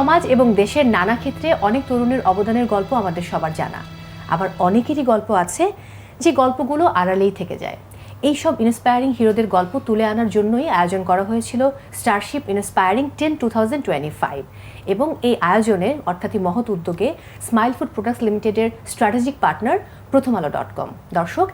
সমাজ এবং দেশের নানা ক্ষেত্রে অনেক তরুণের অবদানের গল্প আমাদের সবার জানা। আবার অনেকেরই গল্প আছে যে গল্পগুলো আড়ালেই থেকে যায়। এই সব ইন্সপায়ারিং হিরোদের গল্প তুলে আনার জন্যই আয়োজন করা হয়েছিল starship inspiring ten two thousand twenty five এবং এই আয়োজনে অর্থাৎ মহৎ উদ্যোগে স্মাইল ফুড প্রোডাক্টস লিমিটেডের strategic partner Prothom Alo dot কম। দর্শক,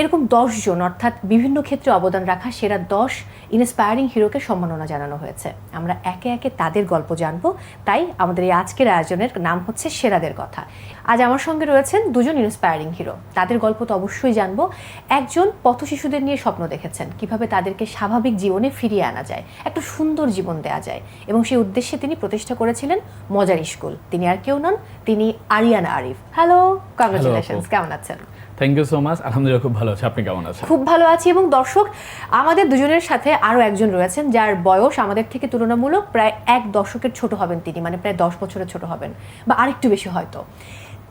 এরকম দশজন অর্থাৎ বিভিন্ন ক্ষেত্রে অবদান রাখা সেরা দশ ইন্সপায়ারিং হিরোকে সম্মাননা জানানো হয়েছে। আমরা একে একে তাদের গল্প জানব। তাই আমাদের এই আজকের আয়োজনের নাম হচ্ছে সেরাদের কথা। আজ আমার সঙ্গে রয়েছেন দুজন ইন্সপায়ারিং হিরো তাদের গল্প তো অবশ্যই জানব। একজন পথ শিশুদের নিয়ে স্বপ্ন দেখেছেন কীভাবে তাদেরকে স্বাভাবিক জীবনে ফিরিয়ে আনা যায় একটা সুন্দর জীবন দেয়া যায় এবং সেই উদ্দেশ্যে তিনি প্রতিষ্ঠা করেছিলেন মজার স্কুল। তিনি আর কেউ নন তিনি আরিয়ানা আরিফ। হ্যালো কংগ্রেচুলেশনস কেমন আছেন? থ্যাংক ইউ সো মাচ আলহামদুলিল্লাহ, খুব ভালো আছে। আপনি কেমন আছেন? খুব ভালো আছি এবং দর্শক, আমাদের দুজনের সাথে আরও একজন রয়েছেন যার বয়স আমাদের থেকে তুলনামূলক প্রায় এক দশকের ছোট হবেন তিনি মানে প্রায় দশ বছরের ছোট হবেন, বা আরেকটু বেশি হয়তো।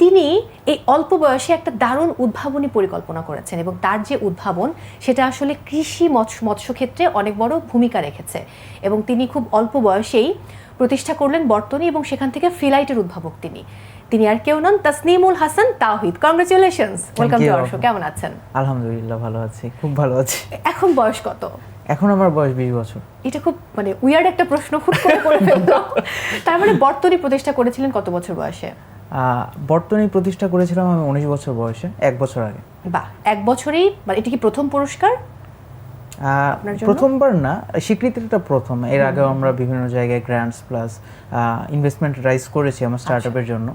তিনি এই অল্প বয়সে একটা দারুণ উদ্ভাবনী পরিকল্পনা করেছেন এবং তার যে উদ্ভাবন, সেটা আসলে কৃষি মৎস্য মৎস্য ক্ষেত্রে অনেক বড় ভূমিকা রেখেছে এবং তিনি খুব অল্প বয়সেই প্রতিষ্ঠা করলেন বর্তনী এবং সেখান থেকে ফিলাইটের উদ্ভাবক তিনি। তিনি আর কেউ নন Tasnimul Hasan Tawhid. Congratulations welcome to. Our show কেমন আছেন? আলহামদুলিল্লাহ ভালো আছি। খুব ভালো আছি। এখন বয়স কত? এখন আমার বয়স বিশ বছর। এটা খুব মানে উইয়ার্ড একটা প্রশ্ন খুব করে করে ফেলতো তার মানে বর্তনী প্রতিষ্ঠা করেছিলেন কত বছর বয়সে? বর্তনী প্রতিষ্ঠা করেছিলাম আমি উনিশ বছর বয়সে এক বছর আগে। বাহ এক বছরেই মানে এটা কি প্রথম পুরস্কার? প্রথমবার না স্বীকৃতিটা প্রথম। এর আগেও আমরা বিভিন্ন জায়গায় গ্র্যান্ডস প্লাস ইনভেস্টমেন্ট রাইজ করেছি আমার স্টার্ট আপের জন্য।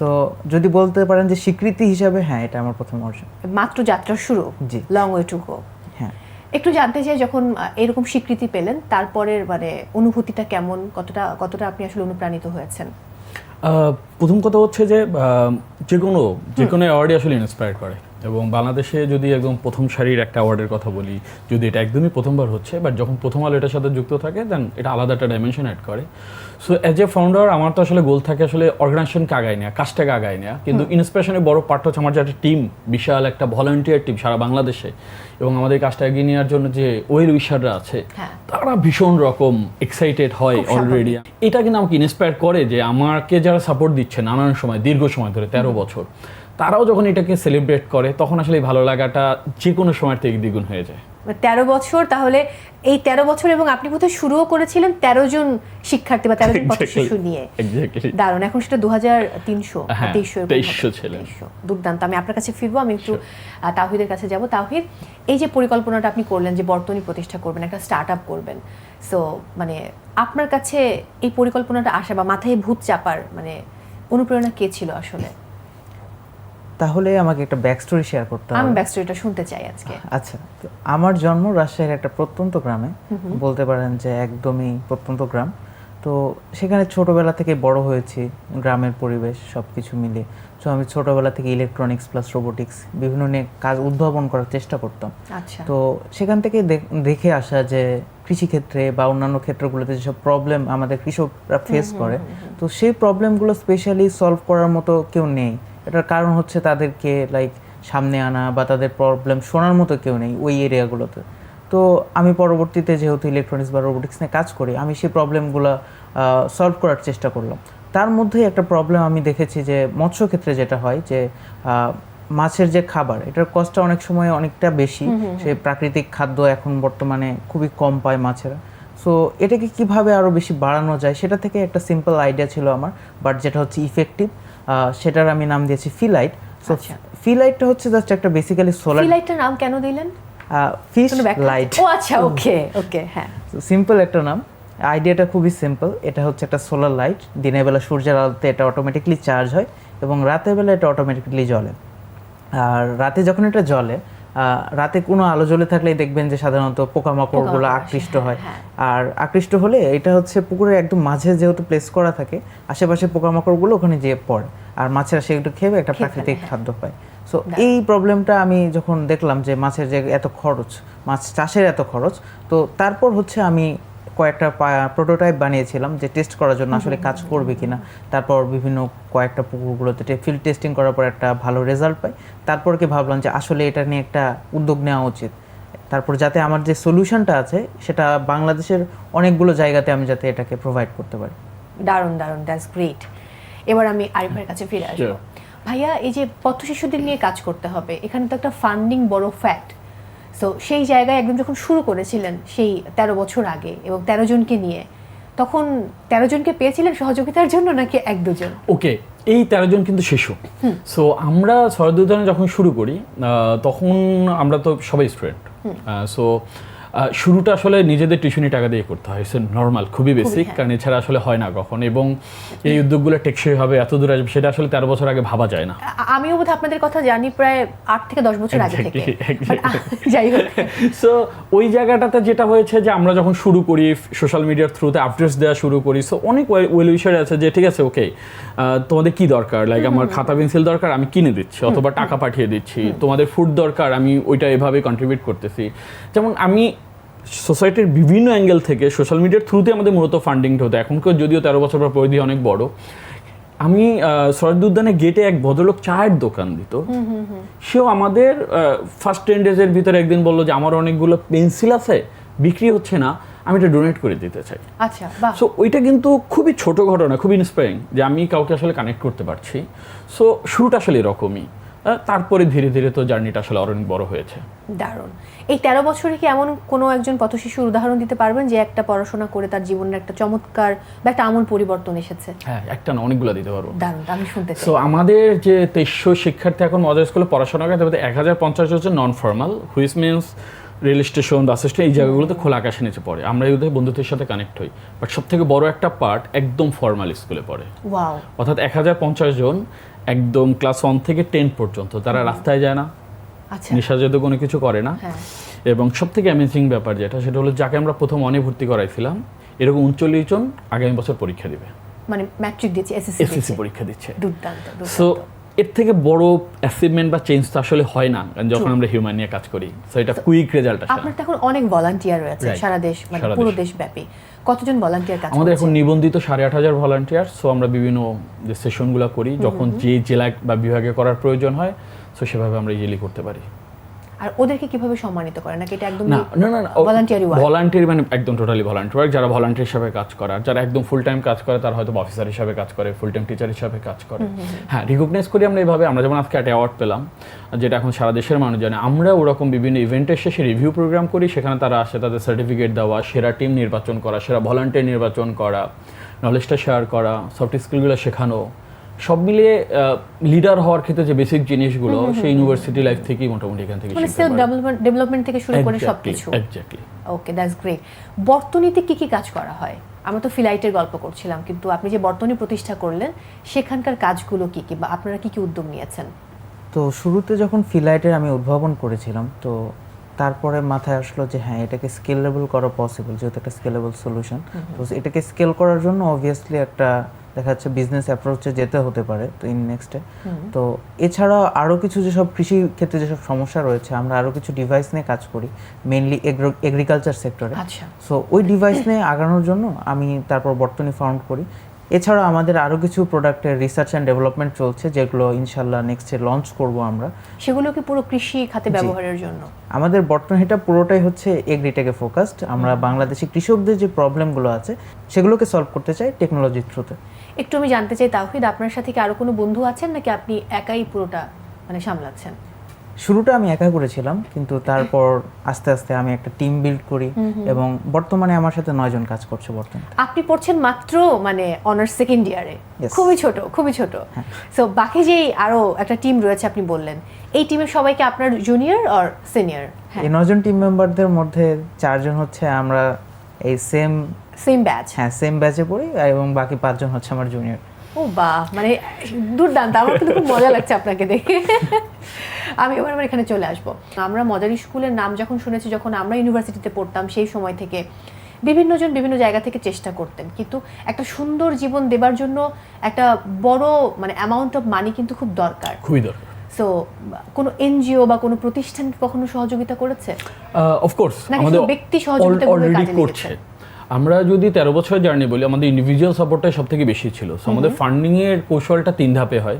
সো যদি বলতে পারেন যে স্বীকৃতি হিসাবে হ্যাঁ এটা আমার প্রথম অর্জন। মাত্র যাত্রা শুরু? জি। লং ওয়ে টু গো হ্যাঁ। একটু জানতে চাই যখন এরকম স্বীকৃতি পেলেন তারপরের মানে অনুভূতিটা কেমন? কতটা কতটা আপনি আসলে অনুপ্রাণিত হয়েছেন? আহ, প্রথম কথা হচ্ছে যে আহ, যে কোনো যে কোনো অ্যাওয়ার্ডই আসলে ইন্সপায়ার করে। এবং বাংলাদেশে যদি একদম প্রথম সারির একটা অ্যাওয়ার্ডের কথা বলি যদি এটা একদমই প্রথমবার হচ্ছে বাট যখন প্রথম আলো এটার সাথে যুক্ত থাকে দেন এটা আলাদা একটা ডাইমেনশন অ্যাড করে। সো অ্যাজ এ ফাউন্ডার আমার তো আসলে গোল থাকে আসলে অর্গানাইজেশনকে আগায় নেওয়া কাজটাকে আগায় নেওয়া কিন্তু ইন্সপিরেশনের বড় পার্ট হচ্ছে আমার যে একটা টিম বিশাল একটা ভলান্টিয়ার টিম সারা বাংলাদেশে। এবং আমাদের কাজটা এগিয়ে নেওয়ার জন্য যে ওয়েল উইশাররা আছে হ্যাঁ। তারা ভীষণ রকম এক্সাইটেড হয় অলরেডি এটা কিন্তু আমাকে ইন্সপায়ার করে যে আমাকে যারা সাপোর্ট দিচ্ছে নানান সময় দীর্ঘ সময় ধরে তেরো বছর। তারাও যখন এটাকে সেলিব্রেট করে তখন আসলে ভালো লাগাটা যে কোনো সময় থেকে দ্বিগুণ হয়ে যায়। তেরো বছর তাহলে এই তেরো বছর এবং আপনি বোধহয় শুরুও করেছিলেন তেরো জন শিক্ষার্থী বা তেরো জন শিশু নিয়ে। দারুণ এখন সেটা দু হাজার তিনশো হ্যাঁ, তেইশশো 2300 দুর্দান্ত। আমি আপনার কাছে ফিরবো আমি একটু তাহিদের কাছে যাব। তাহিদ এই যে পরিকল্পনাটা আপনি করলেন যে বর্তনী প্রতিষ্ঠা করবেন একটা স্টার্ট আপ করবেন সো মানে আপনার কাছে এই পরিকল্পনাটা আসা বা মাথায় ভূত চাপার মানে অনুপ্রেরণা কে ছিল আসলে? তাহলে আমাকে একটা ব্যাক স্টোরি শেয়ার করতে হবে আমি ব্যাক স্টোরিটা শুনতে চাই আজকে। আচ্ছা তো আমার জন্ম রাজশাহীর একটা প্রত্যন্ত গ্রামে। বলতে পারেন যে একদমই প্রত্যন্ত গ্রাম। তো সেখানে ছোটবেলা থেকে বড় হয়েছি গ্রামের পরিবেশ সব কিছু মিলে। তো আমি ছোটবেলা থেকে ইলেকট্রনিক্স প্লাস রোবোটিক্স বিভিন্ন নিয়ে কাজ উদ্ভাবন করার চেষ্টা করতাম। আচ্ছা। তো সেখান থেকে দেখ- দেখে আসা যে কৃষিক্ষেত্রে বা অন্যান্য ক্ষেত্রগুলোতে যেসব প্রবলেম আমাদের কৃষকরা ফেস করে তো সেই প্রবলেমগুলো স্পেশালি সলভ করার মতো কেউ নেই। এটার কারণ হচ্ছে তাদেরকে লাইক সামনে আনা বা তাদের প্রবলেম শোনার মতো কেউ নেই ওই এরিয়াগুলোতে তো আমি পরবর্তীতে যেহেতু ইলেকট্রনিক্স বা রোবোটিক্স নিয়ে কাজ করি আমি সেই প্রবলেমগুলো সলভ করার চেষ্টা করলাম। তার মধ্যেই একটা প্রবলেম আমি দেখেছি যে মৎস্য ক্ষেত্রে যেটা হয় যে মাছের যে খাবার এটার কস্টটা অনেক সময় অনেকটা বেশি। সে প্রাকৃতিক খাদ্য এখন বর্তমানে খুবই কম পায় মাছেরা। সো এটাকে কীভাবে আরও বেশি বাড়ানো যায় সেটা থেকে একটা সিম্পল আইডিয়া ছিল আমার বাট যেটা হচ্ছে ইফেক্টিভ সেটার আমি নাম দিয়েছি ফিলাইট। সো আচ্ছা। ফিলাইটটা হচ্ছে জাস্ট একটা বেসিক্যালি সোলার ফিলাইটটার নাম কেন দিলেন? ফিশ লাইট ও আচ্ছা ওকে ওকে হ্যাঁ। সিম্পল একটা নাম। আইডিয়াটা খুবই সিম্পল এটা হচ্ছে একটা সোলার লাইট দিনের বেলা সূর্যের আলোতে এটা অটোমেটিকলি চার্জ হয় এবং রাতের বেলা এটা অটোমেটিকলি জ্বলে। আর রাতে যখন এটা জ্বলে রাতে কোনো আলো জ্বলে থাকলেই দেখবেন যে সাধারণত পোকামাকড়গুলো আকৃষ্ট হ্যাঁ, হয়। আর আকৃষ্ট হলে এটা হচ্ছে পুকুরের একদম মাঝে যেহেতু প্লেস করা থাকে আশেপাশে পোকামাকড়গুলো ওখানে যেয়ে পড়ে আর মাছেরা সেগুলো খেয়ে একটা প্রাকৃতিক হ্যাঁ। খাদ্য পায় সো এই প্রবলেমটা আমি যখন দেখলাম যে মাছের যে এত খরচ মাছ চাষের এত খরচ তো তারপর হচ্ছে আমি কয়েকটা প্রোটোটাইপ বানিয়েছিলাম যে টেস্ট করার জন্য আসলে কাজ করবে কিনা। তারপর বিভিন্ন কয়েকটা পুকুরগুলোতে ফিল্ড টেস্টিং করার পর একটা ভালো রেজাল্ট পাই। তারপর কি ভাবলাম যে আসলে এটা নিয়ে একটা উদ্যোগ নেওয়া উচিত। তারপর যাতে আমার যে সলিউশনটা আছে সেটা বাংলাদেশের অনেকগুলো জায়গাতে আমি যাতে এটাকে প্রোভাইড করতে পারি। দারুণ দারুণ দ্যাটস গ্রেট এবার আমি আরিফের কাছে ফিরে আসব। ভাইয়া এই যে পথ শিশুদের নিয়ে কাজ করতে হবে এখানে তো একটা ফান্ডিং বড় ফ্যাক্ট সো সেই জায়গায় একদম যখন শুরু করেছিলেন সেই তেরো বছর আগে এবং তেরো জনকে নিয়ে তখন তেরো জনকে পেয়েছিলেন সহযোগিতার জন্য নাকি এক দুজন? ওকে এই তেরো জন কিন্তু শিশু। সো আমরা সরদুদানে যখন শুরু করি তখন আমরা তো সবাই স্টুডেন্ট। সো শুরুটা আসলে নিজেদের টিউশনি টাকা দিয়ে করতে হয়। সে নর্মাল খুবই বেসিক হ্যাঁ। কারণ এছাড়া আসলে হয় না কখন। এবং এই উদ্যোগগুলো টেকসই হবে এত দূর আসবে সেটা আসলে তেরো বছর আগে ভাবা যায় না। আমিও বোধ আপনাদের কথা জানি প্রায় আট থেকে দশ বছর আগে থেকে। যাই হোক। সো ওই জায়গাটাতে যেটা হয়েছে যে আমরা যখন শুরু করি সোশ্যাল মিডিয়ার থ্রুতে আপডেটস দেওয়া শুরু করি সো অনেক ওয়েল উইশার আছে যে ঠিক আছে ওকে তোমাদের কি দরকার? লাইক আমার খাতা পেন্সিল দরকার আমি কিনে দিচ্ছি অথবা টাকা পাঠিয়ে দিচ্ছি তোমাদের ফুড দরকার আমি ওইটা এভাবে কন্ট্রিবিউট করতেছি। যেমন আমি সোসাইটির বিভিন্ন অ্যাঙ্গেল থেকে সোশ্যাল মিডিয়ার থ্রুতে আমাদের মূলত ফান্ডিংটা হতো। এখনকার যদিও তেরো বছর পর পরিধি অনেক বড়। আমি শরৎ উদ্যানের গেটে এক ভদ্রলোক চায়ের দোকান দিত। সেও আমাদের ফার্স্ট টেন ডেজের ভিতরে একদিন বলল যে আমার অনেকগুলো পেন্সিল আছে বিক্রি হচ্ছে না আমি এটা ডোনেট করে দিতে চাই। আচ্ছা সো ওইটা কিন্তু খুবই ছোট ঘটনা খুবই ইন্সপায়ারিং যে আমি কাউকে আসলে কানেক্ট করতে পারছি। সো শুরুটা আসলে এরকমই। তারপরে ধীরে ধীরে তো জার্নিটা আসলে অনেক বড় হয়েছে। দারুণ। এই তেরো বছরে কি এমন কোনো একজন পথশিশুর উদাহরণ দিতে পারবেন যে একটা পড়াশোনা করে তার জীবনের একটা চমৎকার বা একটা আমূল পরিবর্তন এসেছে? হ্যাঁ একটা না অনেকগুলো দিতে পারব। দারুণ আমি শুনতে সো আমাদের যে তেইশশো শিক্ষার্থী এখন মজার স্কুলে পড়াশোনা করে তাদের এক হাজার পঞ্চাশ হচ্ছে non formal which means rail station bus station এই জায়গাগুলোতে খোলা আকাশে নিচে পড়ে। আমরা এগুলো বন্ধুদের সাথে কানেক্ট হই। বাট সব থেকে বড় একটা পার্ট একদম ফর্মাল স্কুলে পড়ে। অর্থাৎ এক হাজার পঞ্চাশ জন একদম ক্লাস ওয়ান থেকে টেন পর্যন্ত। তারা রাস্তায় যায় না আচ্ছা। নেশাজাত কোনো কিছু করে না। হ্যাঁ। এবং সব থেকে অ্যামেজিং ব্যাপার যেটা সেটা হলো যাকে আমরা প্রথম অনে ভর্তি করাইছিলাম এরকম উনচল্লিশ জন আগামী বছর পরীক্ষা দিবে। মানে ম্যাট্রিক দিচ্ছে এসএসসি পরীক্ষা দিচ্ছে। দুর্দান্ত সো এর থেকে বড় অ্যাচিভমেন্ট বা চেঞ্জ তো আসলে হয় না কারণ যখন আমরা হিউম্যান নিয়ে কাজ করি। সো এটা কুইক রেজাল্ট আসে আপনার এখন অনেক ভলান্টিয়ার রয়েছে সারা দেশ মানে পুরো দেশ। কতজন ভলান্টিয়ার কাজ আমাদের এখন নিবন্ধিত সাড়ে আট হাজার ভলান্টিয়ার সো আমরা বিভিন্ন যে সেশনগুলো করি যখন যে জেলায় বা বিভাগে করার প্রয়োজন হয় সো সেভাবে আমরা ইজিলি করতে পারি। আর ওদেরকে কীভাবে সম্মানিত করে? নাকি এটা একদম না না না ভলান্টিয়ারি ওয়ার্ক ভলান্টিয়ারি মানে একদম টোটালি ভলান্টিয়ার যারা ভলান্টিয়ার হিসাবে কাজ করে আর যারা একদম ফুল টাইম কাজ করে তারা হয়তো অফিসার হিসাবে কাজ করে ফুল টাইম টিচার হিসাবে কাজ করে। হ্যাঁ রিকগনাইজ করি আমরা এইভাবে আমরা যেমন আজকে একটা অ্যাওয়ার্ড পেলাম যেটা এখন সারা দেশের মানুষ জানে আমরা ওরকম বিভিন্ন ইভেন্টের শেষে রিভিউ প্রোগ্রাম করি সেখানে তারা আসে তাদের সার্টিফিকেট দেওয়া সেরা টিম নির্বাচন করা সেরা ভলান্টিয়ার নির্বাচন করা নলেজটা শেয়ার করা সফট স্কিলগুলো শেখানো সব মিলিয়ে লিডার হওয়ার ক্ষেত্রে যে বেসিক জিনিসগুলো সেই ইউনিভার্সিটি লাইফ থেকেই মোটামুটি এখান থেকে মানে সেলফ ডেভেলপমেন্ট ডেভেলপমেন্ট থেকে শুরু করে সবকিছু। এক্স্যাক্টলি ওকে দ্যাটস গ্রেট বর্তনীতে কি কি কাজ করা হয়? আমরা তো ফিলাইটের গল্প করছিলাম কিন্তু আপনি যে বর্তনী প্রতিষ্ঠা করলেন সেখানকার কাজগুলো কি কি বা আপনারা কি কি উদ্যোগ নিয়েছেন? তো শুরুতে যখন ফিলাইটের আমি উদ্ভাবন করেছিলাম তো তারপরে মাথায় আসলো যে হ্যাঁ এটাকে স্কেলেবল করা পসিবল যেহেতু একটা স্কেলেবল সলিউশন তো এটাকে স্কেল করার জন্য অবভিয়াসলি একটা দেখা যাচ্ছে বিজনেস অ্যাপ্রোচে যেতে হতে পারে তো ইন নেক্সটে তো এছাড়া আরও কিছু যেসব কৃষি ক্ষেত্রে যেসব সমস্যা রয়েছে আমরা আরও কিছু ডিভাইস নিয়ে কাজ করি মেনলি এগ্রিকালচার সেক্টরে সো ওই ডিভাইস নিয়ে আগানোর জন্য আমি তারপর বর্তনী ফাউন্ড করি। এছাড়া আমাদের আরও কিছু প্রোডাক্টের রিসার্চ অ্যান্ড ডেভেলপমেন্ট চলছে যেগুলো ইনশাল্লাহ নেক্সটে লঞ্চ করব আমরা। সেগুলো কি পুরো কৃষি খাতে ব্যবহারের জন্য? আমাদের বর্তমানে এটা পুরোটাই হচ্ছে এগ্রিটেকে ফোকাসড আমরা বাংলাদেশি কৃষকদের যে প্রবলেমগুলো আছে সেগুলোকে সলভ করতে চাই টেকনোলজির থ্রুতে একটু আমি জানতে চাই তাওহিদ আপনার সাথে কি আরও কোনো বন্ধু আছেন নাকি আপনি একাই পুরোটা মানে সামলাচ্ছেন? শুরুটা আমি একা করেছিলাম কিন্তু তারপর আস্তে আস্তে আমি একটা টিম বিল্ড করি এবং বর্তমানে আমার সাথে নয়জন কাজ করছে বর্তমানে। আপনি পড়ছেন মাত্র মানে অনার্স সেকেন্ড ইয়ারে খুবই ছোট খুবই ছোট। সো বাকি যেই আরও একটা টিম রয়েছে আপনি বললেন এই টিমের সবাইকে আপনার জুনিয়র আর সিনিয়র হ্যাঁ। এই নয়জন টিম মেম্বারদের মধ্যে চারজন হচ্ছে আমরা এই সেম সেম ব্যাচ হ্যাঁ সেম ব্যাচে পড়ি এবং বাকি পাঁচজন হচ্ছে আমার জুনিয়র ও বাহ মানে দুর্দান্ত আমার কিন্তু খুব মজা লাগছে আপনাকে দেখে। আমি এবার আবার এখানে চলে আসব। আমরা মজারি স্কুলের নাম যখন শুনেছি যখন আমরা ইউনিভার্সিটিতে পড়তাম সেই সময় থেকে বিভিন্ন জন বিভিন্ন জায়গা থেকে চেষ্টা করতেন। কিন্তু একটা সুন্দর জীবন দেবার জন্য একটা বড় মানে অ্যামাউন্ট অফ মানি কিন্তু খুব দরকার। খুবই দরকার। সো কোনো এনজিও বা কোনো প্রতিষ্ঠান কখনো সহযোগিতা করেছে? অফকোর্স নাকি আমাদের ব্যক্তি অলরেডি করছে? আমরা যদি তেরো বছর জার্নি বলি আমাদের ইন্ডিভিজুয়াল সাপোর্টটাই সব থেকে বেশি ছিল। সো আমাদের ফান্ডিংয়ের কৌশলটা তিন ধাপে হয়।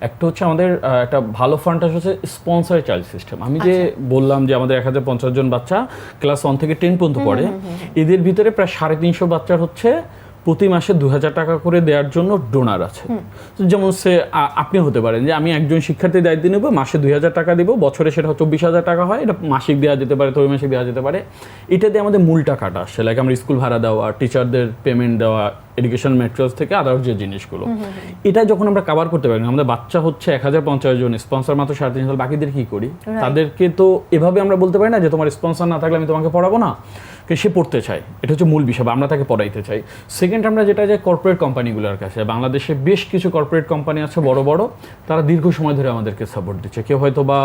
একটা হচ্ছে আমাদের একটা ভালো ফান্ড হচ্ছে স্পন্সার চাইল্ড সিস্টেম আমি যে বললাম যে আমাদের এক হাজার পঞ্চাশ জন বাচ্চা ক্লাস ওয়ান থেকে টেন পর্যন্ত পড়ে এদের ভিতরে প্রায় সাড়ে তিনশো বাচ্চার হচ্ছে প্রতি মাসে দু হাজার টাকা করে দেওয়ার জন্য ডোনার আছে। যেমন সে আপনি হতে পারেন যে আমি একজন শিক্ষার্থীর দায়িত্ব নেব মাসে দুই হাজার টাকা দিব বছরে সেটা চব্বিশ হাজার টাকা হয় এটা মাসিক দেওয়া যেতে পারে ত্রৈমাসিক দেওয়া যেতে পারে। এটা দিয়ে আমাদের মূল টাকাটা আসে লাইক আমরা স্কুল ভাড়া দেওয়া টিচারদের পেমেন্ট দেওয়া এডুকেশন ম্যাটেরিয়ালস থেকে আদার্স যে জিনিসগুলো। এটা যখন আমরা কাভার করতে পারি না, আমাদের বাচ্চা হচ্ছে এক হাজার পঞ্চাশ জন স্পন্সর মাত্র সাড়ে তিন হাজার বাকিদের কি করি? তাদেরকে তো এভাবে আমরা বলতে পারি না যে তোমার স্পন্সর না থাকলে আমি তোমাকে পড়াবো না। সে পড়তে চায়। এটা হচ্ছে মূল বিষয় বা আমরা তাকে পড়াইতে চাই। সেকেন্ড আমরা যেটা যে কর্পোরেট কোম্পানিগুলোর কাছে বাংলাদেশে বেশ কিছু কর্পোরেট কোম্পানি আছে বড় বড়। তারা দীর্ঘ সময় ধরে আমাদেরকে সাপোর্ট দিচ্ছে। কেউ হয়তো বা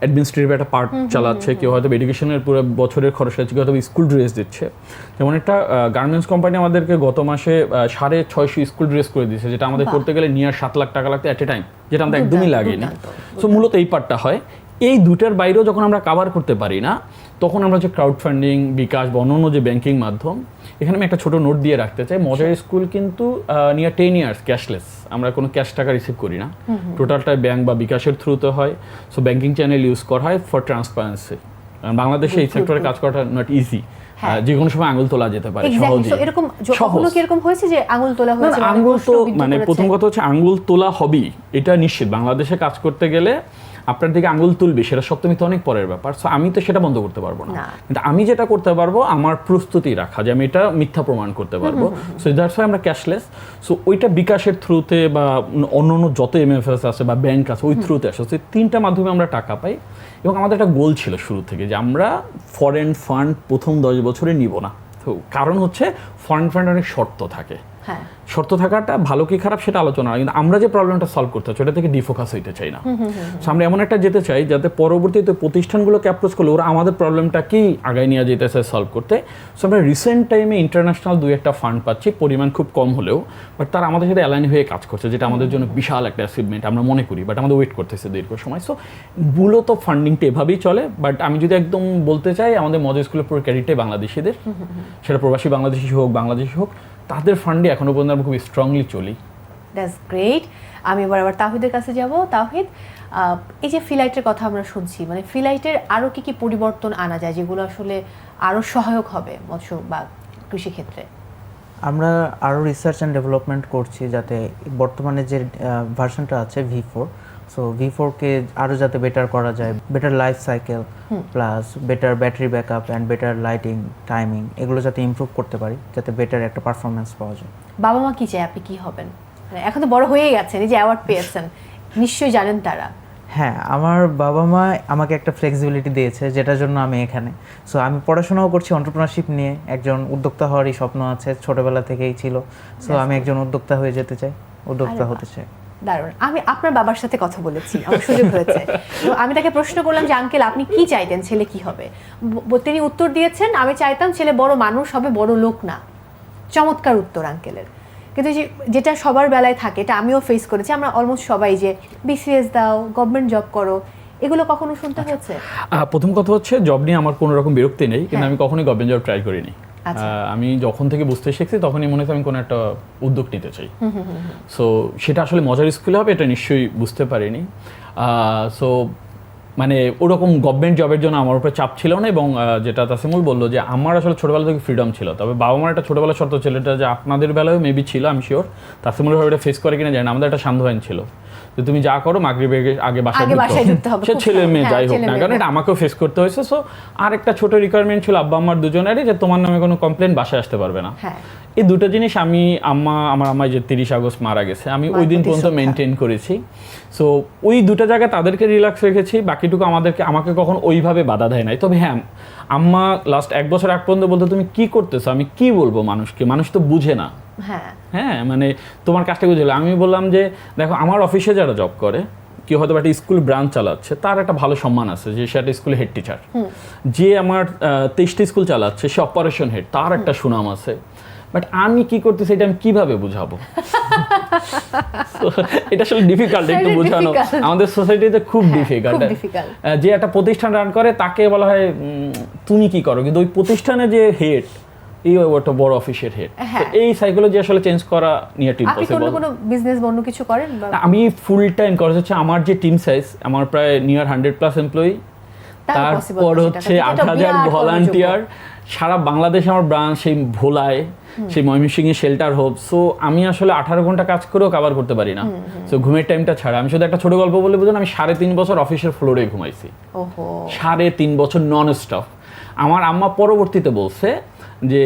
অ্যাডমিনিস্ট্রেটিভ একটা পার্ট চালাচ্ছে কেউ হয়তো এডুকেশনের পুরো বছরের খরচ আছে কেউ হয়তো স্কুল ড্রেস দিচ্ছে। যেমন একটা গার্মেন্টস কোম্পানি আমাদেরকে গত মাসে সাড়ে ছয়শো স্কুল ড্রেস করে দিয়েছে যেটা আমাদের করতে গেলে নিয়ার সাত লাখ টাকা লাগতো অ্যাট এ টাইম যেটা আমাদের একদমই লাগেনি। সো মূলত এই পার্টটা হয়। এই দুটার বাইরেও যখন আমরা কাভার করতে পারি না তখন আমরা যে ক্রাউড ফান্ডিং বিকাশ বা অন্যান্য যে ব্যাংকিং মাধ্যম এখানে আমি একটা ছোট নোট দিয়ে রাখতে চাই। মজার স্কুল কিন্তু নিয়ার টেন ইয়ার্স ক্যাশলেস আমরা কোনো ক্যাশ টাকা রিসিভ করি না। টোটালটাই ব্যাংক বা বিকাশের থ্রুতে হয়। সো ব্যাংকিং চ্যানেল ইউজ করা হয় ফর ট্রান্সপারেন্সি বাংলাদেশে এই সেক্টরে কাজ করাটা নট ইজি। যে কোনো সময় আঙুল তোলা যেতে পারে সহজে এরকম সহজ। কখনো কি এরকম হয়েছে যে আঙুল তোলা হয়েছে না, অনেক আঙ্গুল তো মানে প্রথম কথা হচ্ছে আঙ্গুল তোলা হবেই এটা নিশ্চিত। বাংলাদেশে কাজ করতে গেলে আপনার দিকে আঙুল তুলবে সেটা সপ্তমী তো অনেক পরের ব্যাপার। সো আমি তো সেটা বন্ধ করতে পারব না। কিন্তু আমি যেটা করতে পারব আমার প্রস্তুতি রাখা যে আমি এটা মিথ্যা প্রমাণ করতে পারব। সো দ্যাটস ওয়াই আমরা ক্যাশলেস সো ওইটা বিকাশের থ্রুতে বা অন্য অন্য যত এমএফএস আছে বা ব্যাংক আছে ওই থ্রুতে আসে। সেই তিনটা মাধ্যমে আমরা টাকা পাই। এবং আমাদের একটা গোল ছিল শুরু থেকে যে আমরা ফরেন ফান্ড প্রথম দশ বছরে নিব না। তো কারণ হচ্ছে ফরেন ফান্ড অনেক শর্ত থাকে। শর্ত থাকাটা ভালো কি খারাপ সেটা আলোচনা হয়। কিন্তু আমরা যে প্রবলেমটা সলভ করতে চাই ওটা থেকে ডিফোকাস হইতে চাই না? আমরা এমন একটা যেতে চাই যাতে পরবর্তীতে প্রতিষ্ঠানগুলোকে অ্যাপ্রোচ করলে ওরা আমাদের প্রবলেমটা কি আগায় নিয়ে যেতে চায় সলভ করতে। সো আমরা রিসেন্ট টাইমে ইন্টারন্যাশনাল দুই একটা ফান্ড পাচ্ছি পরিমাণ খুব কম হলেও বাট তারা আমাদের সাথে অ্যালাইন হয়ে কাজ করছে যেটা আমাদের জন্য বিশাল একটা অ্যাচিভমেন্ট আমরা মনে করি বাট আমাদের ওয়েট করতেছে দীর্ঘ সময়। সো মূলত ফান্ডিংটা এভাবেই চলে বাট আমি যদি একদম বলতে চাই আমাদের মজা স্কুলের পুরো ক্যারিটাই বাংলাদেশিদের। সেটা প্রবাসী বাংলাদেশি হোক বাংলাদেশি হোক তাদের ফান্ডে এখনও পর্যন্ত আমরা খুব স্ট্রংলি চলি। দ্যাটস গ্রেট আমি এবার আবার তাহিদের কাছে যাব। তাহিদ এই যে ফিলাইটের কথা আমরা শুনছি মানে ফিলাইটের আরও কি কি পরিবর্তন আনা যায় যেগুলো আসলে আরও সহায়ক হবে মৎস্য বা কৃষিক্ষেত্রে আমরা আরও রিসার্চ অ্যান্ড ডেভেলপমেন্ট করছি যাতে বর্তমানে যে ভার্সনটা আছে ভি ফোর সো ভি ফোরকে আরও যাতে বেটার করা যায় better life cycle plus better battery backup and better lighting timing এগুলো যাতে ইমপ্রুভ করতে পারি যাতে বেটার একটা পারফরমেন্স পাওয়া যায়। বাবা মা কি চায়? আপনি কি হবেন? মানে এখন তো বড় হয়েই গেছেন এই যে অ্যাওয়ার্ড পেয়েছেন নিশ্চয়ই জানেন তারা। হ্যাঁ আমার বাবা মা আমাকে একটা ফ্লেক্সিবিলিটি দিয়েছে যেটার জন্য আমি এখানে। সো আমি পড়াশোনাও করছি অন্টারপ্রিনারশিপ নিয়ে একজন উদ্যোক্তা হওয়ারই স্বপ্ন আছে ছোটবেলা থেকেই ছিল। সো আমি একজন উদ্যোক্তা হয়ে যেতে চাই উদ্যোক্তা হতে চাই। দারুণ। আমি আপনার বাবার সাথে কথা বলেছি আমার সুযোগ হয়েছে। তো আমি তাকে প্রশ্ন করলাম যে আঙ্কেল আপনি কি চাইতেন? ছেলে কি হবে? তিনি উত্তর দিয়েছেন আমি চাইতাম ছেলে বড় মানুষ হবে বড় লোক না। চমৎকার উত্তর আঙ্কেলের। কিন্তু যে যেটা সবার বেলায় থাকে এটা আমিও ফেস করেছি আমরা অলমোস্ট সবাই যে বিসিএস দাও গভর্নমেন্ট জব করো এগুলো কখনো শুনতে হয়েছে? আহ, প্রথম কথা হচ্ছে জব নিয়ে আমার কোনো রকম বিরক্তি নেই কিন্তু হ্যাঁ। আমি কখনোই গভর্নমেন্ট জব ট্রাই করিনি। আচ্ছা। আমি যখন থেকে বুঝতে শিখছি তখনই মনে হচ্ছে আমি কোনো একটা উদ্যোগ নিতে চাই। সো সেটা আসলে মজার স্কুলে হবে এটা নিশ্চয়ই বুঝতে পারিনি। সো মানে ওরকম গভর্নমেন্ট জবের জন্য আমার উপরে চাপ ছিল না এবং যেটা তাসিমুল বলল যে আমার আসলে ছোটোবেলা থেকে ফ্রিডম ছিল। তবে বাবা মার একটা ছোটোবেলা শর্ত ছিল এটা যে আপনাদের বেলায় মেবি ছিল আমি শিওর তাসিমুল ভাবে এটা ফেস করে কিনা জানি না আমাদের একটা সান্ধ্য আইন ছিল। যে তুমি যা করো মাগরিবের আগে বাসায় আগে ঢুকতে হবে। সে ছেলে মেয়ে হ্যাঁ, যাই হোক না কারণ এটা আমাকেও ফেস করতে হয়েছে। সো আর একটা ছোট রিকোয়ারমেন্ট ছিল আব্বা আমার দুজনেরই যে তোমার নামে কোনো কমপ্লেন বাসায় আসতে পারবে না। হ্যাঁ। এই দুটো জিনিস আমি আম্মা আমার আম্মা যে তিরিশ আগস্ট মারা গেছে আমি ওই দিন পর্যন্ত মেনটেন করেছি। সো ওই দুটো জায়গায় তাদেরকে রিল্যাক্স রেখেছি বাকিটুকু আমাদেরকে আমাকে কখন ওইভাবে বাধা দেয় নাই। তবে হ্যাঁ আম্মা লাস্ট এক বছর এক পর্যন্ত বলতো তুমি কি করতেছো? আমি কি বলব মানুষকে? মানুষ তো বুঝে না। হ্যাঁ। হ্যাঁ মানে তোমার কাজটা বুঝে আমি বললাম যে দেখো আমার অফিসে যারা জব করে কেউ হয়তো একটা স্কুল ব্রাঞ্চ চালাচ্ছে তার একটা ভালো সম্মান আছে যে সে একটা স্কুলে হেড টিচার যে আমার তেইশটি স্কুল চালাচ্ছে সে অপারেশন হেড তার একটা সুনাম আছে। বাট আমি কি করতেছি এটা আমি কীভাবে বুঝাবো? এটা আসলে ডিফিকাল্ট একটু বোঝানো। আমাদের সোসাইটিতে খুব হ্যাঁ, ডিফিকাল্ট যে একটা প্রতিষ্ঠান রান করে তাকে বলা হয় তুমি কি করো? কিন্তু ওই প্রতিষ্ঠানে যে হেড এই একটা বড় অফিসের হেড হ্যাঁ। এই সাইকোলজি আসলে চেঞ্জ করা নিয়ে আপনি কোনো কোনো বিজনেস অন্য কিছু করেন আমি ফুল টাইম করা হচ্ছে আমার যে টিম সাইজ আমার প্রায় নিয়ার হান্ড্রেড প্লাস এমপ্লয়ি তারপর হচ্ছে আট হাজার ভলান্টিয়ার সারা বাংলাদেশে আমার ব্রাঞ্চ সেই ভোলায় সেই ময়মনসিংহে শেল্টার হোপ সো আমি আসলে আঠারো ঘণ্টা কাজ করেও কভার করতে পারি না। সো ঘুমের টাইমটা ছাড়া। আমি শুধু একটা ছোট গল্প বলে বুঝুন আমি সাড়ে তিন বছর অফিসের ফ্লোরে ঘুমাইছি। সাড়ে তিন বছর নন স্টপ আমার আম্মা পরবর্তীতে বলছে যে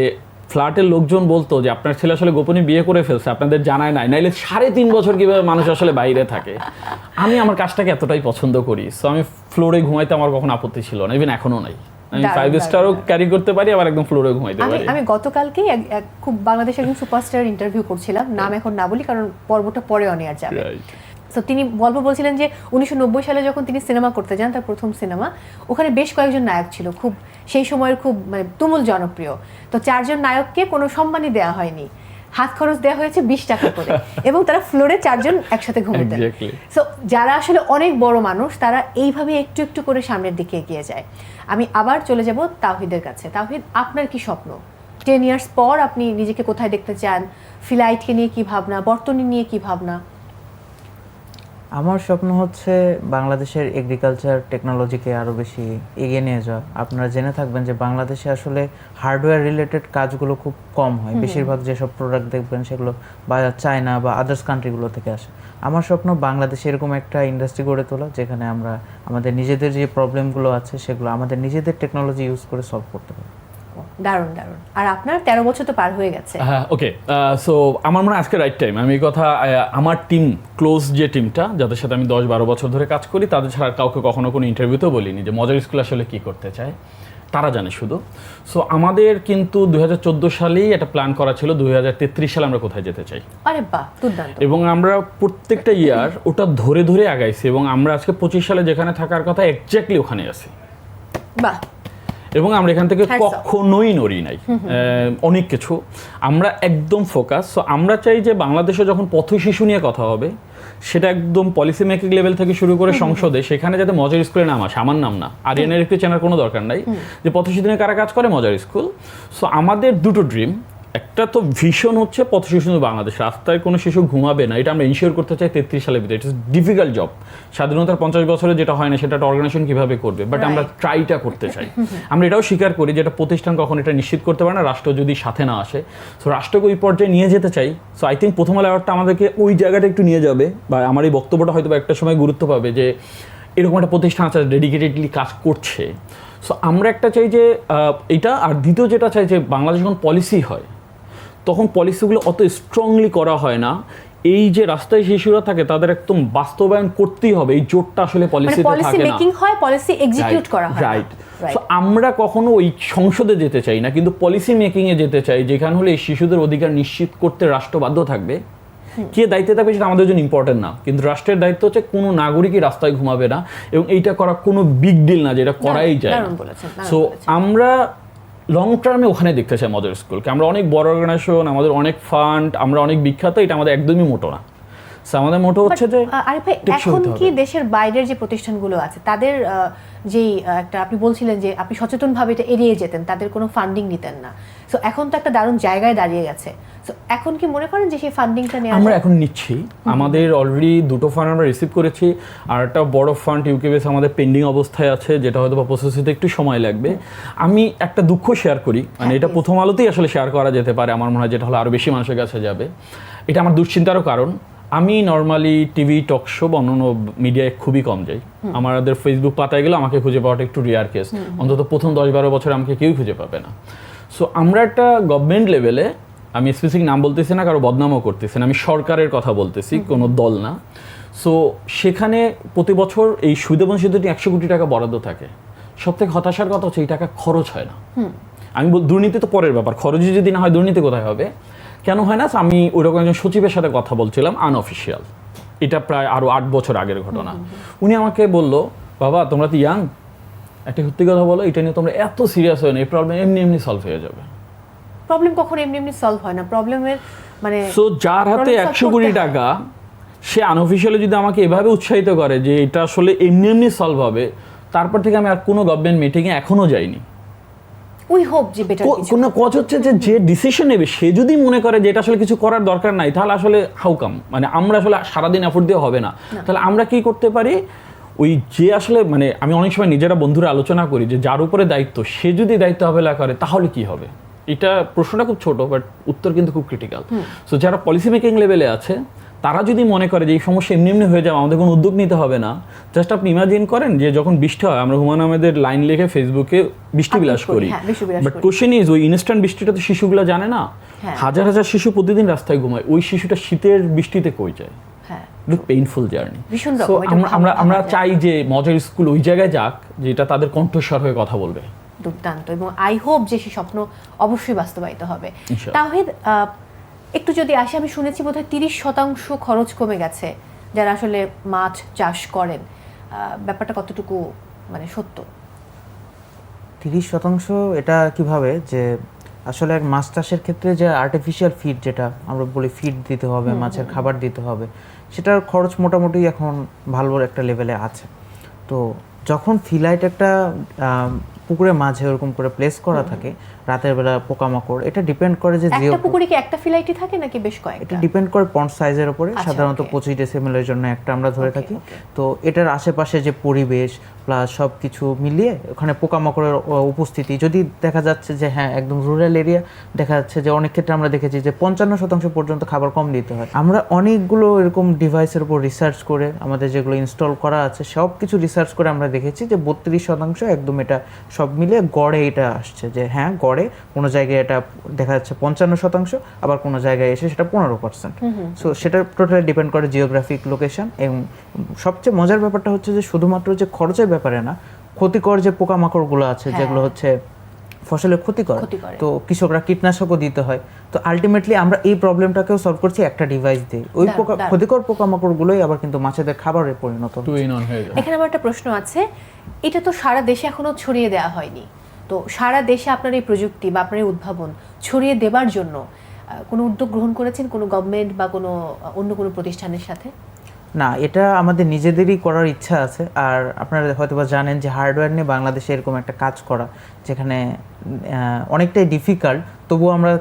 ফ্ল্যাটের লোকজন বলতো যে আপনার ছেলে আসলে গোপনে বিয়ে করে ফেলছে আপনাদের জানায় নাই। নাইলে সাড়ে তিন বছর কীভাবে মানুষ আসলে বাইরে থাকে? আমি আমার কাজটাকে এতটাই পছন্দ করি সো আমি ফ্লোরে ঘুমাইতে আমার কখনো আপত্তি ছিল না ইভেন এখনও নাই। আমি ফাইভ স্টারও ক্যারি করতে পারি আবার একদম ফ্লোরে ঘুমাইতে পারি। আমি গতকালকেই খুব বাংলাদেশের একজন সুপারস্টার ইন্টারভিউ করছিলাম নাম এখন না বলি কারণ পর্বটা পরে অনিয়ার যাবে। তো তিনি গল্প বলছিলেন যে উনিশশো নব্বই সালে যখন তিনি সিনেমা করতে যান তার প্রথম সিনেমা ওখানে বেশ কয়েকজন নায়ক ছিল খুব সেই সময়ের খুব মানে তুমুল জনপ্রিয়। তো চারজন নায়ককে কোনো সম্মানই দেওয়া হয়নি। হাত খরচ দেওয়া হয়েছে বিশ টাকা করে এবং তারা ফ্লোরে চারজন একসাথে ঘুমোতেন. সো যারা আসলে অনেক বড় মানুষ তারা এইভাবে একটু একটু করে সামনের দিকে এগিয়ে যায়। আমি আবার চলে যাব তাওহিদের কাছে। তাওহিদ আপনার কি স্বপ্ন? টেন ইয়ার্স পর আপনি নিজেকে কোথায় দেখতে চান? ফ্লাইটকে নিয়ে কি ভাবনা? বর্তনী নিয়ে কি ভাবনা? আমার স্বপ্ন হচ্ছে বাংলাদেশের এগ্রিকালচার টেকনোলজিকে আরও বেশি এগিয়ে নিয়ে যাওয়া। আপনারা জেনে থাকবেন যে বাংলাদেশে আসলে হার্ডওয়্যার রিলেটেড কাজগুলো খুব কম হয়। বেশিরভাগ যেসব প্রোডাক্ট দেখবেন সেগুলো বা চায়না বা আদার্স কান্ট্রিগুলো থেকে আসে। আমার স্বপ্ন বাংলাদেশে এরকম একটা ইন্ডাস্ট্রি গড়ে তোলা যেখানে আমরা আমাদের নিজেদের যে প্রবলেমগুলো আছে সেগুলো আমাদের নিজেদের টেকনোলজি ইউজ করে সলভ করতে পারি। দারুণ দারুণ। আর আপনার তেরো বছর তো পার হয়ে গেছে। হ্যাঁ ওকে সো আমার মনে হয় আজকে রাইট টাইম আমি কথা আমার টিম ক্লোজ যে টিমটা যাদের সাথে আমি দশ বারো বছর ধরে কাজ করি তাদের ছাড়া কাউকে কখনো কোনো ইন্টারভিউতেও বলিনি যে মজার স্কুল আসলে কী করতে চায়। তারা জানে শুধু। সো আমাদের কিন্তু দুই হাজার চোদ্দ সালেই একটা প্ল্যান করা ছিল দুই হাজার তেত্রিশ সালে আমরা কোথায় যেতে চাই। আরে বাহ এবং আমরা প্রত্যেকটা ইয়ার ওটা ধরে ধরে আগাইছি এবং আমরা আজকে পঁচিশ সালে যেখানে থাকার কথা এক্স্যাক্টলি ওখানে আছি। বাহ এবং আমরা এখান থেকে. কখনোই নড়ি নাই। অনেক কিছু। আমরা একদম ফোকাস সো আমরা চাই যে বাংলাদেশে যখন পথ শিশু নিয়ে কথা হবে সেটা একদম পলিসি মেকিং লেভেল থেকে শুরু করে সংসদে সেখানে যাতে মজার স্কুলের নাম আসে। আমার নাম না। আর আরিয়ানের একটু চেনার কোনো দরকার নাই। যে পথ শিশু নিয়ে কারা কাজ করে? মজার স্কুল সো আমাদের দুটো ড্রিম একটা তো ভীষণ হচ্ছে পথ শিশু বাংলাদেশ। রাস্তায় কোনো শিশু ঘুমাবে না এটা আমরা ইনশিওর করতে চাই তেত্রিশ সালের ভিতরে। ইটস ডিফিকাল্ট জব স্বাধীনতার পঞ্চাশ বছরে যেটা হয় না সেটা একটা অর্গানাইজেশন কীভাবে করবে? বাট আমরা ট্রাইটা করতে চাই। আমরা এটাও স্বীকার করি যে একটা প্রতিষ্ঠান কখন এটা নিশ্চিত করতে পারে না রাষ্ট্র যদি সাথে না আসে। সো রাষ্ট্রকে ওই পর্যায়ে নিয়ে যেতে চাই। সো আই থিঙ্ক প্রথম আলো অ্যাওয়ার্ডটা আমাদেরকে ওই জায়গাটা একটু নিয়ে যাবে বা আমার এই বক্তব্যটা হয়তো বা একটা সময় গুরুত্ব পাবে যে এরকম একটা প্রতিষ্ঠান আছে ডেডিকেটেডলি কাজ করছে। সো আমরা একটা চাই যে এটা আর দ্বিতীয় যেটা চাই যে বাংলাদেশ যখন পলিসি হয় তখন পলিসিগুলো অত স্ট্রংলি করা হয় না। এই যে রাস্তায় শিশুরা থাকে তাদের একদম বাস্তবায়ন করতেই হবে। এই জোরটা আসলে মানে পলিসিতে থাকে না। মেকিং হয় পলিসি এক্সিকিউট করা হয় রাইট সো আমরা কখনো ওই সংসদে যেতে চাই না কিন্তু পলিসি মেকিং এ যেতে চাই যেখানে হলে এই শিশুদের অধিকার নিশ্চিত করতে রাষ্ট্র বাধ্য থাকবে। কে দায়িত্বে থাকবে সেটা আমাদের জন্য ইম্পর্টেন্ট না। কিন্তু রাষ্ট্রের দায়িত্ব হচ্ছে কোনো নাগরিকই রাস্তায় ঘুমাবে না এবং এইটা করা কোনো বিগ ডিল না যেটা করাই যায়। সো আমরা লং টার্মে ওখানে দেখতে চাই মদার স্কুলকে আমরা অনেক বড় অর্গানাইজেশন আমাদের অনেক ফান্ড আমরা অনেক বিখ্যাত এটা আমাদের একদমই মোটো না। আমাদের মোটো হচ্ছে যে আরে ভাই টেকসই এখন কি দেশের বাইরের যে প্রতিষ্ঠানগুলো আছে তাদের যেই একটা আপনি বলছিলেন যে আপনি সচেতনভাবে এটা এড়িয়ে যেতেন তাদের কোনো ফান্ডিং নিতেন না। সো এখন তো একটা দারুণ জায়গায় দাঁড়িয়ে গেছে। সো এখন কি মনে করেন যে সেই ফান্ডিংটা নেওয়া আমরা এখন নিচ্ছি। আমাদের অলরেডি দুটো ফান্ড আমরা রিসিভ করেছি। আর একটা বড় ফান্ড ইউকেবেস আমাদের পেন্ডিং অবস্থায় আছে যেটা হয়তো বা প্রসেস হতে একটু সময় লাগবে। আমি একটা দুঃখ শেয়ার করি। মানে এটা প্রথম আলোতেই আসলে শেয়ার করা যেতে পারে। আমার মনে হয় যেটা হলো আরও বেশি মানুষের কাছে যাবে। এটা আমার দুশ্চিন্তারও কারণ। আমি নর্মালি টিভি টক শো বা অন্যান্য মিডিয়ায় খুবই কম যাই। আমাদের ফেসবুক পাতায় গেলে আমাকে খুঁজে পাওয়াটা একটু রেয়ার কেস অন্তত প্রথম দশ বারো বছর আমাকে কেউই খুঁজে পাবে না। সো আমরা একটা গভর্নমেন্ট লেভেলে আমি স্পেসিফিক নাম বলতেছি না কারও বদনামও করতেছি না আমি সরকারের কথা বলতেছি কোনো দল না। সো সেখানে প্রতি বছর এই বঞ্চিতটি একশো কোটি টাকা বরাদ্দ থাকে সব থেকে হতাশার কথা হচ্ছে এই টাকা খরচ হয় না। আমি বল দুর্নীতি তো পরের ব্যাপার খরচই যদি না হয় দুর্নীতি কোথায় হবে? কেন হয় না? আমি ওইরকম একজন সচিবের সাথে কথা বলছিলাম আনঅফিসিয়াল এটা প্রায় আরও আট বছর আগের ঘটনা। উনি আমাকে বলল বাবা তোমরা তো ইয়াং একটা সত্যি কথা বলো এটা নিয়ে তোমরা এত সিরিয়াস হয় না এই প্রবলেম এমনি এমনি সলভ হয়ে যাবে। প্রবলেম কখনো এমনি এমনি সলভ হয় না। প্রবলেমের মানে সো যার হাতে একশো কোটি টাকা সে আনঅফিসিয়ালি যদি আমাকে এভাবে উৎসাহিত করে যে এটা আসলে এমনি এমনি সলভ হবে তারপর থেকে আমি আর কোনো গভর্নমেন্ট মিটিংয়ে এখনও যাইনি। উই হোপ যে বেটার কোনো কজ হচ্ছে যে যে ডিসিশন নেবে সে যদি মনে করে যে এটা আসলে কিছু করার দরকার নাই তাহলে আসলে হাউকাম মানে আমরা আসলে সারাদিন এফোর্ট দিয়ে হবে না। তাহলে আমরা কি করতে পারি? ওই যে আসলে মানে আমি অনেক সময় নিজেরা বন্ধুরা আলোচনা করি যে যার উপরে দায়িত্ব সে যদি দায়িত্ব অবহেলা করে তাহলে কি হবে? এটা প্রশ্নটা খুব ছোট বাট উত্তর কিন্তু খুব ক্রিটিক্যাল সো যারা পলিসি মেকিং লেভেলে আছে তারা যদি মনে করে যে এই সমস্যা এমনি এমনি হয়ে যাবে আমাদের কোনো উদ্যোগ নিতে হবে না জাস্ট আপনি ইমাজিন করেন যে যখন বৃষ্টি হয় আমরা হুমায়ুন আহমেদের লাইন লিখে ফেসবুকে বৃষ্টি বিলাস করি, করি। হ্যাঁ, বৃষ্টি বিলাস বাট করি। কোশ্চেন ইজ ওই ইনস্ট্যান্ট বৃষ্টিটা তো শিশুগুলো জানে না? হ্যাঁ। হাজার হাজার শিশু প্রতিদিন রাস্তায় ঘুমায় ওই শিশুটা শীতের বৃষ্টিতে কই যায়? হ্যাঁ। পেইনফুল জার্নি ভীষণ আমরা আমরা। চাই যে মজার স্কুল ওই জায়গায় যাক যেটা তাদের কণ্ঠস্বর হয়ে কথা বলবে। দুর্দান্ত এবং আই হোপ যে সেই স্বপ্ন অবশ্যই বাস্তবায়িত হবে। তাহিদ একটু যদি আসি আমি শুনেছি বোধহয় তিরিশ শতাংশ খরচ কমে গেছে যারা আসলে মাছ চাষ করেন। ব্যাপারটা কতটুকু মানে সত্য? তিরিশ শতাংশ এটা কীভাবে? যে আসলে এক মাছ চাষের ক্ষেত্রে যে আর্টিফিশিয়াল ফিড যেটা আমরা বলি ফিড দিতে হবে মাছের খাবার দিতে হবে সেটার খরচ মোটামুটি এখন ভালো একটা লেভেলে আছে। তো যখন ফিলাইট একটা আম, পুকুরে মাঝে ওরকম করে প্লেস করা থাকে রাতের বেলা পোকামাকড়। এটা ডিপেন্ড করে যে একটা পুকুরে কি একটা ফিলাইটি থাকে নাকি বেশ কয়েকটা? এটা ডিপেন্ড করে পন্ড সাইজের উপরে। আচ্ছা, সাধারণত. পঁচিশ ডেসিমেলের জন্য একটা আমরা ধরে থাকি। তো এটার আশেপাশে যে পরিবেশ প্লাস সব কিছু মিলিয়ে ওখানে পোকামাকড়ের উপস্থিতি। যদি দেখা যাচ্ছে যে হ্যাঁ একদম রুরাল এরিয়া দেখা যাচ্ছে যে অনেক ক্ষেত্রে আমরা দেখেছি যে পঞ্চান্ন শতাংশ পর্যন্ত খাবার কম দিতে হয়। আমরা অনেকগুলো এরকম ডিভাইসের উপর রিসার্চ করে আমাদের যেগুলো ইনস্টল করা আছে সব কিছু রিসার্চ করে আমরা দেখেছি যে বত্রিশ শতাংশ একদম এটা সব মিলে গড়ে এটা আসছে যে হ্যাঁ গড়ে কোনো জায়গায় এটা দেখা যাচ্ছে পঞ্চান্ন শতাংশ আবার কোনো জায়গায় এসে সেটা পনেরো পার্সেন্ট সো সেটা টোটালি ডিপেন্ড করে জিওগ্রাফিক লোকেশন এবং সবচেয়ে মজার ব্যাপারটা হচ্ছে যে শুধুমাত্র যে খরচের ব্যাপারে না ক্ষতিকর যে পোকামাকড়গুলো আছে হ্যাঁ। যেগুলো হচ্ছে ফসলের ক্ষতিকর ক্ষতি করে। তো কৃষকরা কীটনাশকও দিতে হয়। তো আলটিমেটলি আমরা এই প্রবলেমটাকেও সলভ করছি একটা ডিভাইস দিয়ে। ওই পোকা ক্ষতিকর পোকামাকড়গুলোই আবার কিন্তু মাছেদের খাবারে পরিণত হয়ে এখানে আমার একটা প্রশ্ন আছে এটা তো সারা দেশে এখনও ছড়িয়ে দেওয়া হয়নি। তো সারা দেশে আপনার এই প্রযুক্তি বা আপনার এই উদ্ভাবন ছড়িয়ে দেবার জন্য কোনো উদ্যোগ গ্রহণ করেছেন কোনো গভর্নমেন্ট বা কোনো অন্য কোনো প্রতিষ্ঠানের সাথে? না এটা আমাদের নিজেদেরই করার ইচ্ছা আছে। আর আপনারা হয়তো বা জানেন যে হার্ডওয়্যার নিয়ে বাংলাদেশে এরকম একটা কাজ করা যেখানে অনেকটাই ডিফিকাল্ট তবুও আমরা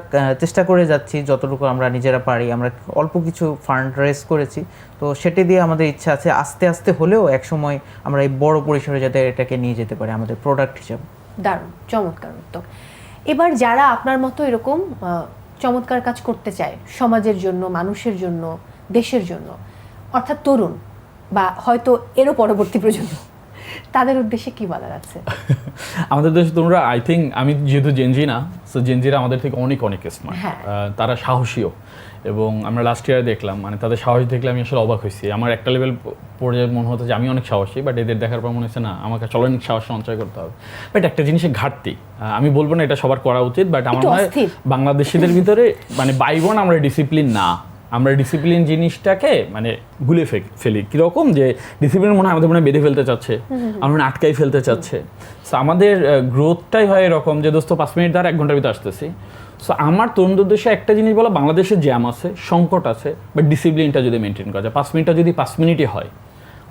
চেষ্টা করে যাচ্ছি যতটুকু আমরা নিজেরা পারি। আমরা অল্প কিছু ফান্ড রেজ করেছি। তো সেটি দিয়ে আমাদের ইচ্ছা আছে আস্তে আস্তে হলেও একসময় আমরা এই বড় পরিসরে যাতে এটাকে নিয়ে যেতে পারি আমাদের প্রোডাক্ট হিসাবে। দারুণ, চমৎকার উদ্যোগ এবার যারা আপনার মতো এরকম চমৎকার কাজ করতে চায়, সমাজের জন্য, মানুষের জন্য, দেশের জন্য, অর্থাৎ তরুণ, বা হয়তো এরও পরবর্তী প্রজন্ম তাদের উদ্দেশ্যে কি বলার আছে? আমাদের দেশে তোমরা আই থিঙ্ক আমি যেহেতু জেনজি না সো জেনজিরা আমাদের থেকে অনেক অনেক স্মার্ট হ্যাঁ। তারা সাহসীও। এবং আমরা লাস্ট ইয়ারে দেখলাম মানে তাদের সাহস দেখলে আমি আসলে অবাক হয়েছি। আমার একটা লেভেল পর্যায়ে মনে হতো যে আমি অনেক সাহসী বাট এদের দেখার পর মনে হচ্ছে না আমাকে চলো অনেক সাহস সঞ্চয় করতে হবে। বাট একটা জিনিসের ঘাটতি আমি বলব না এটা সবার করা উচিত বাট আমার মনে হয় বাংলাদেশিদের ভিতরে মানে বাইবন আমরা ডিসিপ্লিন না। আমরা ডিসিপ্লিন জিনিসটাকে মানে ভুলে ফেলি। কীরকম যে ডিসিপ্লিন মনে হয় আমাদের মনে বেঁধে ফেলতে চাচ্ছে আমরা মনে আটকাই ফেলতে চাচ্ছে। সো আমাদের গ্রোথটাই হয় এরকম যে দোস্ত পাঁচ মিনিট দ্বারা এক ঘণ্টার ভিতরে আসতেছি। সো আমার তরুণদের দেশে একটা জিনিস বলো বাংলাদেশের জ্যাম আছে সংকট আছে বাট ডিসিপ্লিনটা যদি মেনটেন করা যায়। পাঁচ মিনিটটা যদি পাঁচ মিনিটই হয়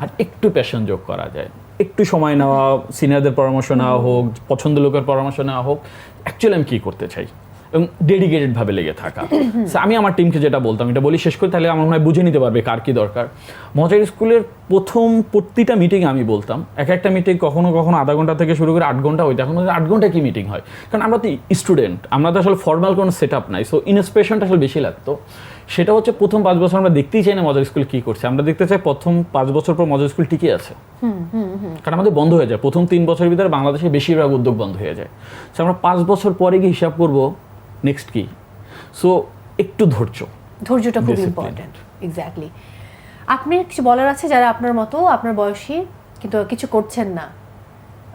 আর একটু প্যাশন যোগ করা যায়। একটু সময় নেওয়া সিনিয়রদের পরামর্শ নেওয়া হোক পছন্দ লোকের পরামর্শ নেওয়া হোক অ্যাকচুয়ালি আমি কী করতে চাই? এবং ডেডিকেটেডভাবে লেগে থাকা। আমি আমার টিমকে যেটা বলতাম এটা বলি শেষ করে তাহলে আমার মনে হয় বুঝে নিতে পারবে কার কী দরকার। মজার স্কুলের প্রথম প্রতিটা মিটিং আমি বলতাম। এক একটা মিটিং কখনো কখনো আধা ঘণ্টা থেকে শুরু করে আট ঘণ্টা হইতে এখন আট ঘণ্টা কি মিটিং হয়? কারণ আমরা তো স্টুডেন্ট আমরা তো আসলে ফর্মাল কোনো সেট আপ নাই সো ইনস্পিরেশনটা আসলে বেশি লাগতো। সেটা হচ্ছে প্রথম পাঁচ বছর আমরা দেখতেই চাই না মজার স্কুল কি করছে। আমরা দেখতে চাই প্রথম পাঁচ বছর পর মজার স্কুল টিকে আছে। কারণ আমাদের বন্ধ হয়ে যায়। প্রথম তিন বছরের ভিতরে বাংলাদেশে বেশিরভাগ উদ্যোগ বন্ধ হয়ে যায়। সো আমরা পাঁচ বছর পরে গিয়ে হিসাব করব নেক্সট কি? সো একটু ধৈর্য। ধৈর্যটা খুব. ইম্পর্ট্যান্ট এক্স্যাক্টলি আপনি কিছু বলার আছে যারা আপনার মতো আপনার বয়সী কিন্তু কিছু করছেন না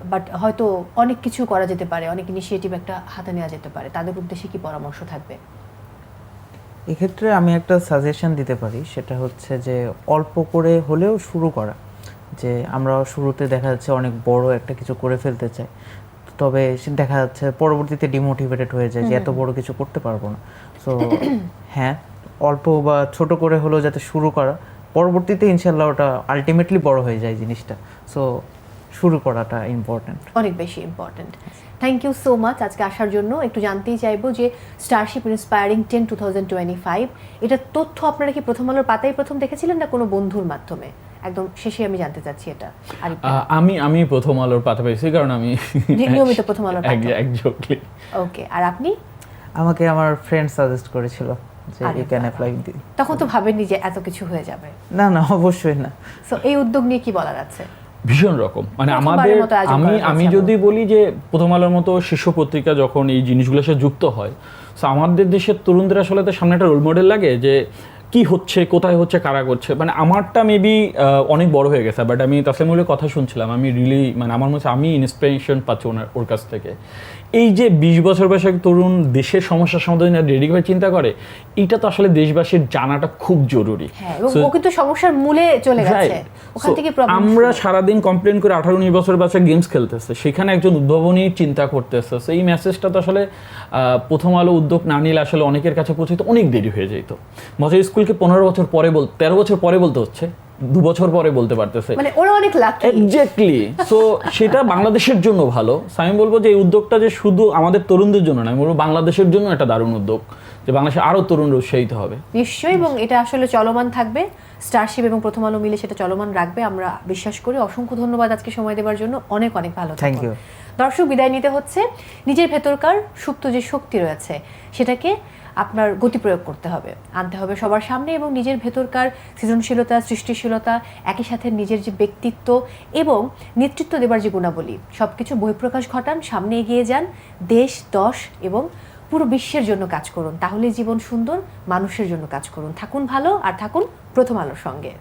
বাট হয়তো অনেক কিছু করা যেতে পারে অনেক ইনিশিয়েটিভ একটা হাতে নেওয়া যেতে পারে তাদের উদ্দেশ্যে কি পরামর্শ থাকবে? এক্ষেত্রে আমি একটা সাজেশন দিতে পারি সেটা হচ্ছে যে অল্প করে হলেও শুরু করা। যে আমরা শুরুতে দেখা যাচ্ছে অনেক বড় একটা কিছু করে ফেলতে চাই তবে দেখা যাচ্ছে পরবর্তীতে ডিমোটিভেটেড হয়ে যায় যে এত বড় কিছু করতে পারব না। সো হ্যাঁ অল্প বা ছোট করে হলেও যাতে শুরু করা পরবর্তীতে ইনশাল্লাহ ওটা আলটিমেটলি বড় হয়ে যায় জিনিসটা। সো শুরু করাটা ইম্পর্ট্যান্ট অনেক বেশি important thank you so much আজকে আসার জন্য একটু জানতেই চাইব যে starship inspiring ten two thousand twenty five এটার তথ্য আপনারা কি প্রথম আলোর পাতায় প্রথম দেখেছিলেন না কোনো বন্ধুর মাধ্যমে? একদম শেষে আমি জানতে চাচ্ছি এটা। আমি আমি প্রথম আলোর পাতা পেয়েছি কারণ আমি নিয়মিত প্রথম আলোর। একজোকলি ওকে আর আপনি? আমাকে আমার ফ্রেন্ড সাজেস্ট করেছিল যে ইউ ক্যান। অ্যাপ্লাই তখন তো ভাবেননি যে এত কিছু হয়ে যাবে। না না অবশ্যই না। সো এই উদ্যোগ নিয়ে কি বলার আছে? ভীষণ রকম। মানে আমাদের আমি আমি যদি বলি যে প্রথম আলোর মতো শীর্ষ পত্রিকা যখন এই জিনিসগুলোর সাথে যুক্ত হয় তো আমাদের দেশের তরুণদের আসলে তো সামনে একটা রোল মডেল লাগে যে কি হচ্ছে, কোথায় হচ্ছে, কারা করছে? মানে আমারটা মেবি অনেক বড় হয়ে গেছে বাট আমি তাসলিমুলের কথা শুনছিলাম। আমি রিলি মানে আমার মধ্যে আমি ইন্সপিরেশন পাচ্ছি ওনার, ওর কাছ থেকে। এই যে বিশ বছর বয়সী এক তরুণ দেশের সমস্যার সমাধান রেডিভাবে চিন্তা করে এটা তো আসলে দেশবাসীর জানাটা খুব জরুরি। হ্যাঁ ও কিন্তু সমস্যার মূলে চলে গেছে। ওখান থেকে আমরা সারাদিন কমপ্লেন করে আঠারো উনিশ বছর বাচ্চা গেমস খেলতেছে। সেখানে একজন উদ্ভাবনী চিন্তা করতেছে। এই মেসেজটা তো আসলে আহ, প্রথম আলো উদ্যোগ না নিলে আসলে অনেকের কাছে পৌঁছতে অনেক দেরি হয়ে যেত মজা স্কুলকে পনেরো বছর পরে বল তেরো বছর পরে বলতে হচ্ছে। দু বছর পরে বলতে পারতেছে। মানে ওরা অনেক লাকি এক্স্যাক্টলি সো সেটা বাংলাদেশের জন্য ভালো। আমি বলব যে এই উদ্যোগটা যে শুধু আমাদের তরুণদের জন্য না আমি বলব বাংলাদেশের জন্য একটা দারুণ উদ্যোগ যে বাংলাদেশে আরও তরুণরা উৎসাহিত হবে। নিশ্চয়ই এবং এটা আসলে চলমান থাকবে। স্টারশিপ এবং প্রথম আলো মিলে সেটা চলমান রাখবে আমরা বিশ্বাস করি। অসংখ্য ধন্যবাদ আজকে সময় দেওয়ার জন্য। অনেক অনেক ভালো থ্যাংক ইউ দর্শক বিদায় নিতে হচ্ছে। নিজের ভেতরকার সুপ্ত যে শক্তি রয়েছে সেটাকে আপনার গতি প্রয়োগ করতে হবে। আনতে হবে সবার সামনে এবং নিজের ভেতরকার সৃজনশীলতা, সৃষ্টিশীলতা, একই সাথে নিজের যে ব্যক্তিত্ব এবং নেতৃত্ব দেবার যে গুণাবলী সব কিছু বহিঃপ্রকাশ ঘটান, সামনে এগিয়ে যান, দেশ, দশ এবং পুরো বিশ্বের জন্য কাজ করুন। তাহলে জীবন সুন্দর, মানুষের জন্য কাজ করুন। থাকুন ভালো আর থাকুন প্রথম আলোর সঙ্গে।